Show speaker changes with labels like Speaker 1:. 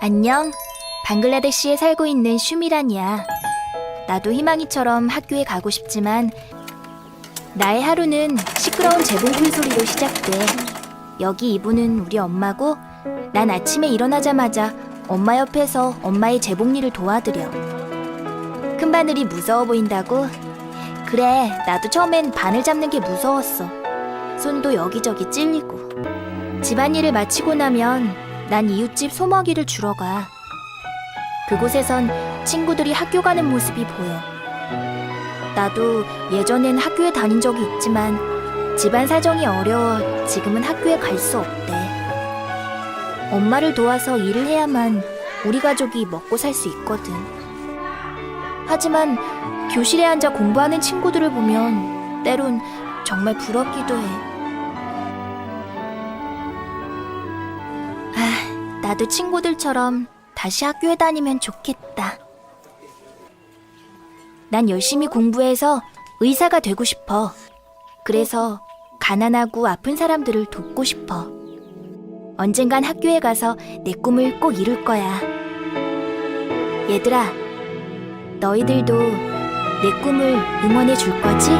Speaker 1: 안녕. 방글라데시에 살고 있는 슈미란이야. 나도 희망이처럼 학교에 가고 싶지만 나의 하루는 시끄러운 재봉틀 소리로 시작돼. 여기 이분은 우리 엄마고 난 아침에 일어나자마자 엄마 옆에서 엄마의 재봉일을 도와드려. 큰 바늘이 무서워 보인다고? 그래, 나도 처음엔 바늘 잡는 게 무서웠어. 손도 여기저기 찔리고. 집안일을 마치고 나면 난 이웃집 소먹이를 주러 가. 그곳에선 친구들이 학교 가는 모습이 보여. 나도 예전엔 학교에 다닌 적이 있지만 집안 사정이 어려워 지금은 학교에 갈 수 없대. 엄마를 도와서 일을 해야만 우리 가족이 먹고 살 수 있거든. 하지만 교실에 앉아 공부하는 친구들을 보면 때론 정말 부럽기도 해. 나도 친구들처럼 다시 학교에 다니면 좋겠다. 난 열심히 공부해서 의사가 되고 싶어. 그래서 가난하고 아픈 사람들을 돕고 싶어. 언젠간 학교에 가서 내 꿈을 꼭 이룰 거야. 얘들아, 너희들도 내 꿈을 응원해 줄 거지?